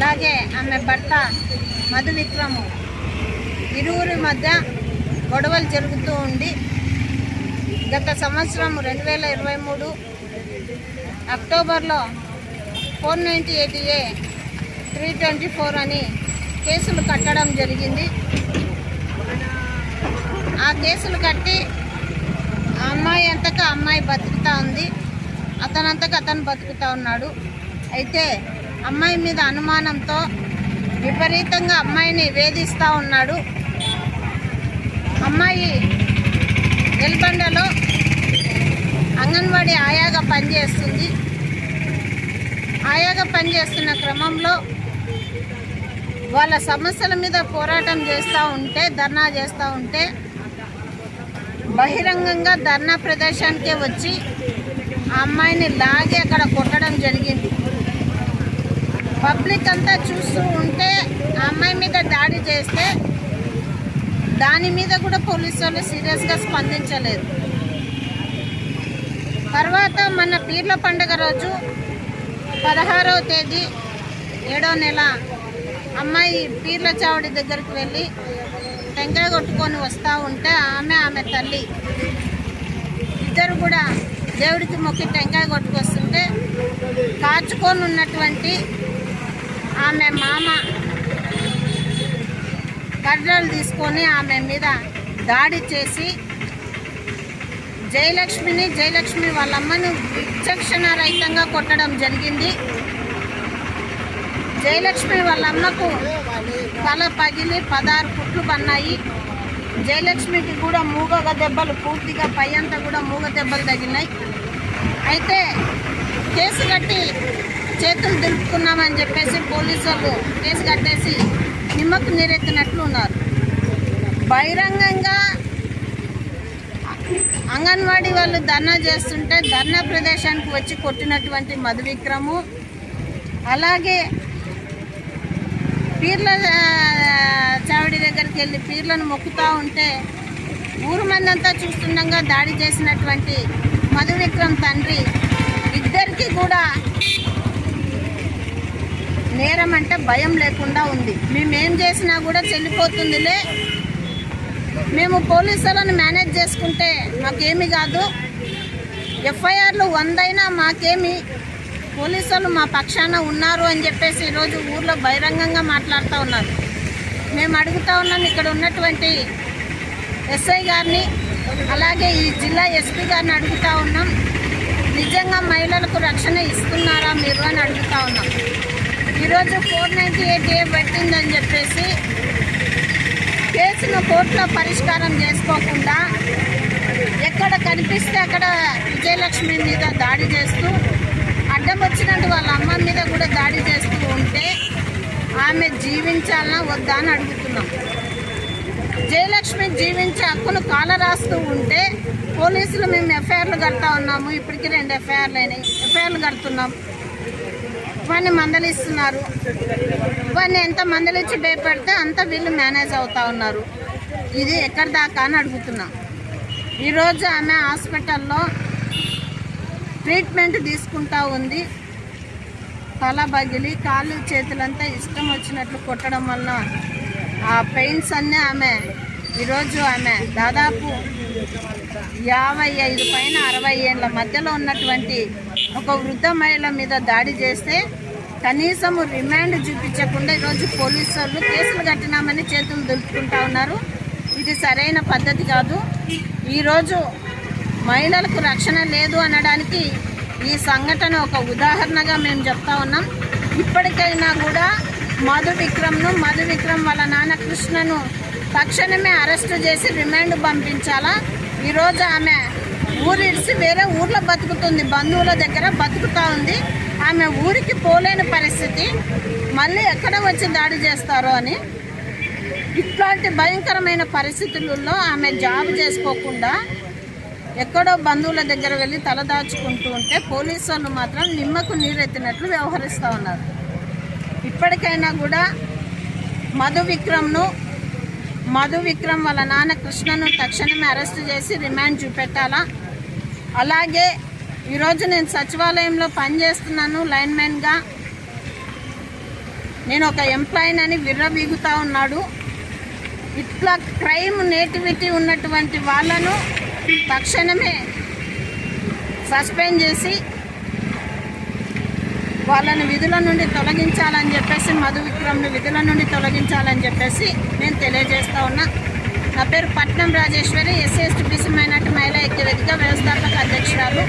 అలాగే ఆమె భర్త మధు విక్రము ఇరువురి మధ్య గొడవలు జరుగుతూ ఉండి గత సంవత్సరం రెండు వేల ఇరవై మూడు అక్టోబర్లో four ninety eight A three twenty four అని కేసులు కట్టడం జరిగింది. ఆ కేసులు కట్టి ఆ అమ్మాయి అంతకు అమ్మాయి బతుకుతా ఉంది. అతనంతకు అతను బతుకుతా ఉన్నాడు. అయితే అమ్మాయి మీద అనుమానంతో విపరీతంగా అమ్మాయిని వేధిస్తూ ఉన్నాడు. అమ్మాయి ఎల్బండలో అంగన్వాడీ ఆయాగా పనిచేస్తుంది. ఆయాగా పనిచేస్తున్న క్రమంలో వాళ్ళ సమస్యల మీద పోరాటం చేస్తూ ఉంటే ధర్నా చేస్తూ ఉంటే బహిరంగంగా ధర్నా ప్రదేశానికే వచ్చి ఆ అమ్మాయిని లాగి అక్కడ కొట్టడం జరిగింది. పబ్లిక్ అంతా చూస్తూ ఉంటే ఆ అమ్మాయి మీద దాడి చేస్తే దాని మీద కూడా పోలీసు వాళ్ళు సీరియస్గా స్పందించలేదు. తర్వాత మన పీర్ల పండుగ రోజు పదహారవ తేదీ ఏడో నెల అమ్మాయి పీర్ల చావడి దగ్గరికి వెళ్ళి టెంకాయ కొట్టుకొని వస్తూ ఉంటే ఆమె ఆమె తల్లి ఇద్దరు కూడా దేవుడికి మొక్కి టెంకాయ కొట్టుకొస్తుంటే కాచుకొని ఉన్నటువంటి ఆమె మామ కర్రలు తీసుకొని ఆమె మీద దాడి చేసి జయలక్ష్మిని జయలక్ష్మి వాళ్ళ అమ్మను విచక్షణ రహితంగా కొట్టడం జరిగింది. జయలక్ష్మి వాళ్ళ అమ్మకు తల పగిలి పదహారు కుట్లు పన్నాయి. జయలక్ష్మికి కూడా మూగ దెబ్బలు పూర్తిగా పై అంతా కూడా మూగ దెబ్బలు తగిలినాయి. అయితే కేసు కట్టి చేతులు దులుపుకున్నామని చెప్పేసి పోలీసు వాళ్ళు కేసు కట్టేసి నిమ్మకు నీరెత్తినట్లు ఉన్నారు. బహిరంగంగా అంగన్వాడీ వాళ్ళు ధర్నా చేస్తుంటే ధర్నా ప్రదేశానికి వచ్చి కొట్టినటువంటి మధు విక్రము అలాగే పీర్ల చావడి దగ్గరికి వెళ్ళి పీర్లను మొక్కుతూ ఉంటే ఊరు మందంతా చూస్తుండగా దాడి చేసినటువంటి మధు విక్రమ్ తండ్రి ఇద్దరికి కూడా నేరం అంటే భయం లేకుండా ఉంది. మేమేం చేసినా కూడా చెల్లిపోతుందిలే. మేము పోలీసులను మేనేజ్ చేసుకుంటే మాకేమి కాదు. ఎఫ్ఐఆర్లు వందైనా మాకేమి. పోలీసులు మా పక్షాన ఉన్నారు అని చెప్పేసి ఈరోజు ఊర్లో బహిరంగంగా మాట్లాడుతూ ఉన్నారు. మేము అడుగుతా ఉన్నాం ఇక్కడ ఉన్నటువంటి ఎస్ఐ గారిని అలాగే ఈ జిల్లా ఎస్పీ గారిని అడుగుతా ఉన్నాం. నిజంగా మహిళలకు రక్షణ ఇస్తున్నారా మీరు అని అడుగుతా ఉన్నాం. ఈరోజు ఫోర్ నైంటీ ఎయిట్ ఏ పెట్టిందని చెప్పేసి కేసును కోర్టులో పరిష్కారం చేసుకోకుండా ఎక్కడ కనిపిస్తే అక్కడ విజయలక్ష్మి మీద దాడి చేస్తూ అడ్డం వచ్చినట్టు వాళ్ళ అమ్మ మీద కూడా దాడి చేస్తూ ఉంటే ఆమె జీవించాలన్నా వద్దా అని అడుగుతున్నాం. జయలక్ష్మి జీవించే హక్కును కాల రాస్తూ ఉంటే పోలీసులు మేము ఎఫ్ఐఆర్లు కడతా ఉన్నాము ఇప్పటికీ రెండు ఎఫ్ఐఆర్లు అయినాయి. ఎఫ్ఐఆర్లు కడుతున్నాం. వాడిని మందలిస్తున్నారు. వాడిని ఎంత మందలిచ్చి భయపెడితే అంత వీళ్ళు మేనేజ్ అవుతా ఉన్నారు. ఇది ఎక్కడి దాకా అని అడుగుతున్నా. ఈరోజు ఆమె హాస్పిటల్లో ట్రీట్మెంట్ తీసుకుంటా ఉంది. తల బగిలి కాళ్ళు చేతులంతా ఇష్టం వచ్చినట్లు కొట్టడం వల్ల ఆ పెయిన్స్ అన్నీ ఆమె ఈరోజు ఆమె దాదాపు యాభై ఐదు పైన అరవై ఏళ్ళ మధ్యలో ఉన్నటువంటి ఒక వృద్ధ మహిళ మీద దాడి చేస్తే కనీసం రిమాండ్ చూపించకుండా ఈరోజు పోలీసు వాళ్ళు కేసులు కట్టినామని చేతులు దులుపుకుంటా ఉన్నారు. ఇది సరైన పద్ధతి కాదు. ఈరోజు మహిళలకు రక్షణ లేదు అనడానికి ఈ సంఘటన ఒక ఉదాహరణగా మేము చెప్తా ఉన్నాం. ఇప్పటికైనా కూడా మధు విక్రమ్ను మధు విక్రమ్ వాళ్ళ నాన్న కృష్ణను తక్షణమే అరెస్టు చేసి రిమాండ్ పంపించాలా? ఈరోజు ఆమె ఊరిడిసి వేరే ఊర్లో బతుకుతుంది బంధువుల దగ్గర బతుకుతా ఉంది. ఆమె ఊరికి పోలేని పరిస్థితి. మళ్ళీ ఎక్కడ వచ్చి దాడి చేస్తారో అని. ఇట్లాంటి భయంకరమైన పరిస్థితులలో ఆమె జాబ్ చేసుకోకుండా ఎక్కడో బంధువుల దగ్గర వెళ్ళి తలదాచుకుంటూ ఉంటే పోలీసు వాళ్ళు మాత్రం నిమ్మకు నీరెత్తినట్లు వ్యవహరిస్తూ ఉన్నారు. ఇప్పటికైనా కూడా మధు విక్రమ్ను మధు విక్రమ్ వాళ్ళ నాన్న కృష్ణను తక్షణమే అరెస్ట్ చేసి రిమాండ్ చూపెట్టాలా? అలాగే ఈరోజు నేను సచివాలయంలో పనిచేస్తున్నాను లైన్మెన్గా. నేను ఒక ఎంప్లాయీని అని విర్రబీగుతా ఉన్నాడు. ఇట్లా క్రైమ్ నేటివిటీ ఉన్నటువంటి వాళ్ళను తక్షణమే సస్పెండ్ చేసి వాళ్ళని విధుల నుండి తొలగించాలని చెప్పేసి మధు విక్రమ్ని విధుల నుండి తొలగించాలని చెప్పేసి నేను తెలియజేస్తూ ఉన్నా. నా పేరు పట్నం రాజేశ్వరి ఎస్సీ మైనార్టీ మహిళా ఐక్యవేదిక వ్యవస్థాపక అధ్యక్షురాలు.